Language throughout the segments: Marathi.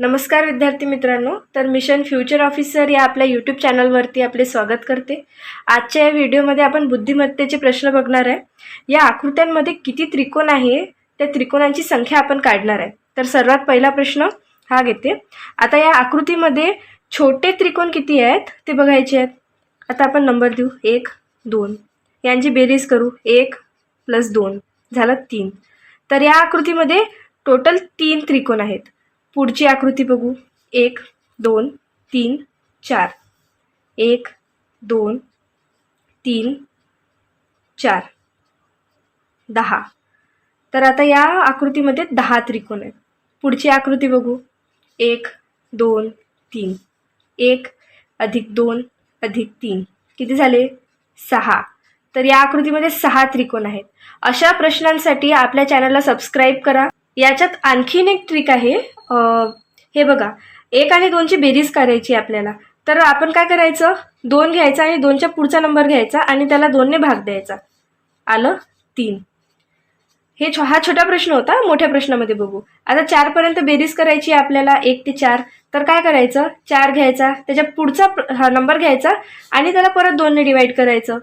नमस्कार विद्यार्थी मित्रांनो तर मिशन फ्युचर ऑफिसर या आपल्या यूट्यूब चॅनलवरती आपले स्वागत करते. आजच्या या व्हिडिओमध्ये आपण बुद्धिमत्तेचे प्रश्न बघणार आहे. या आकृत्यांमध्ये किती त्रिकोण आहे त्या त्रिकोणांची संख्या आपण काढणार आहे. तर सर्वात पहिला प्रश्न हा घेते. आता या आकृतीमध्ये छोटे त्रिकोण किती आहेत ते बघायचे आहेत. आता आपण नंबर देऊ. एक दोन. यांची बेरीज करू. एक प्लस दोन झालं तीन. तर या आकृतीमध्ये टोटल तीन त्रिकोण आहेत. पुढची आकृती बघू. एक दोन तीन चार. एक दोन तीन चार. दहा. तर आता या आकृतीमध्ये दहा त्रिकोण आहेत. पुढची आकृती बघू. एक दोन तीन. एक अधिक दोन अधिक तीन. किती झाले? सहा. तर या आकृतीमध्ये सहा त्रिकोण आहेत. अशा प्रश्नांसाठी आपल्या चॅनलला सबस्क्राईब करा. याच्यात आणखीन एक ट्रिक आहे. हे बघा एक आणि दोनची बेरीज करायची आपल्याला. तर आपण काय करायचं? दोन घ्यायचा आणि दोनच्या पुढचा नंबर घ्यायचा आणि त्याला दोनने भाग द्यायचा. आलं? तीन. हे छो हा छोटा प्रश्न होता मोठ्या प्रश्नामध्ये बघू. आता चारपर्यंत बेरीज करायची आहे आपल्याला एक ते चार. तर काय करायचं? चार घ्यायचा त्याच्या पुढचा प्र- हा नंबर घ्यायचा आणि त्याला परत दोनने डिवाईड करायचं.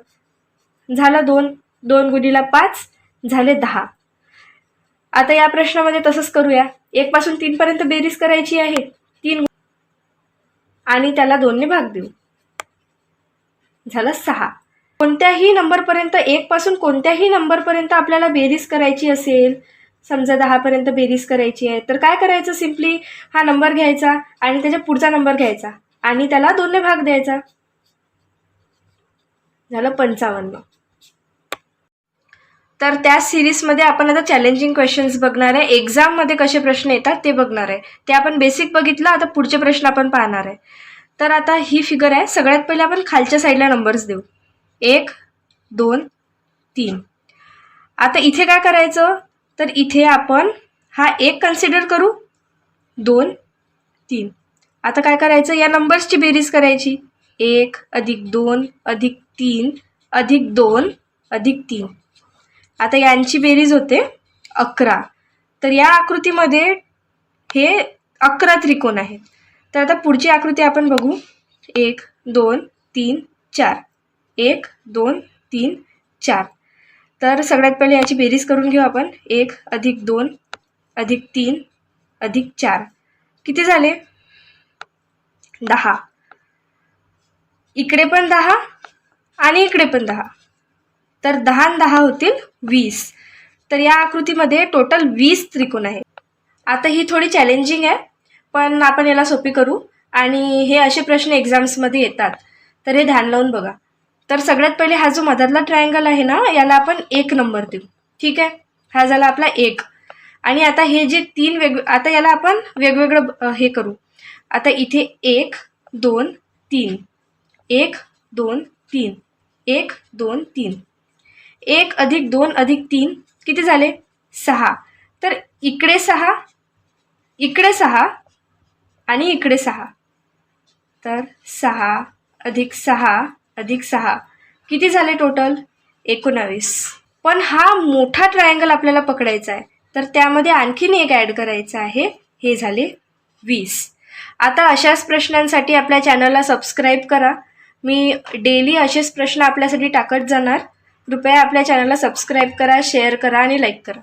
झालं दोन. दोन गुणीला पाच झाले दहा. आता या प्रश्नामध्ये तसंच करूया. एक पासून तीन पर्यंत बेरीज करायची आहे. तीन आणि त्याला दोनने भाग देऊ. झालं सहा. कोणत्याही नंबरपर्यंत एक पासून कोणत्याही नंबरपर्यंत आपल्याला बेरीज करायची असेल समजा दहापर्यंत बेरीज करायची आहे तर काय करायचं सिम्पली? हा नंबर घ्यायचा आणि त्याच्या पुढचा नंबर घ्यायचा आणि त्याला दोनने भाग द्यायचा. झालं पंचावन्न. तर त्या सिरीजमध्ये आपण आता चॅलेंजिंग क्वेश्चन्स बघणार आहे. एक्झाममध्ये कसे प्रश्न येतात ते बघणार आहे. ते आपण बेसिक बघितलं आता पुढचे प्रश्न आपण पाहणार आहे. तर आता ही फिगर आहे. सगळ्यात पहिले आपण खालच्या साईडला नंबर्स देऊ. एक दोन तीन. आता इथे काय करायचं? तर इथे आपण हा एक कन्सिडर करू. दोन तीन. आता काय करायचं? या नंबर्सची बेरीज करायची. एक अधिक दोन अधिक तीन अधिक दोन अधिक तीन. आता यांची बेरीज होते अकरा. तर या आकृतीमध्ये हे अकरा त्रिकोण आहेत. तर आता पुढची आकृती आपण बघू. एक दोन तीन चार. एक दोन तीन चार. तर सगळ्यात पहिले याची बेरीज करून घेऊ आपण. एक अधिक दोन अधिक तीन अधिक चार. किती झाले? दहा. इकडे पण दहा आणि इकडे पण दहा. तर दहा दहा होतील वीस. तर या आकृतीमध्ये टोटल वीस त्रिकोण आहे आता ही थोडी चॅलेंजिंग आहे पण आपण याला सोपी करू. आणि हे असे प्रश्न एक्झाम्समध्ये येतात. तर हे ध्यान लावून बघा. तर सगळ्यात पहिले हा जो मधातला ट्रायंगल आहे ना याला आपण एक नंबर देऊ. ठीक आहे? हा झाला आपला एक. आणि आता हे जे तीन वेग आता याला आपण वेगवेगळं हे करू. आता इथे एक दोन तीन. एक दोन तीन. एक दोन तीन. एक अधिक दोन अधिक तीन किती झाले? सहा. तर इकडे सहा इकडे सहा आणि इकडे सहा. तर सहा अधिक सहा अधिक सहा. किती झाले टोटल एकोणावीस. पण हा मोठा ट्रायंगल आपल्याला पकडायचा आहे. तर त्यामध्ये आणखीन एक ॲड करायचं आहे. हे झाले वीस. आता अशाच प्रश्नांसाठी आपल्या चॅनलला सबस्क्राईब करा. मी डेली असेच प्रश्न आपल्यासाठी टाकत जाणार. कृपया आपल्या चॅनलला सबस्क्राईब करा शेअर करा आणि लाईक करा.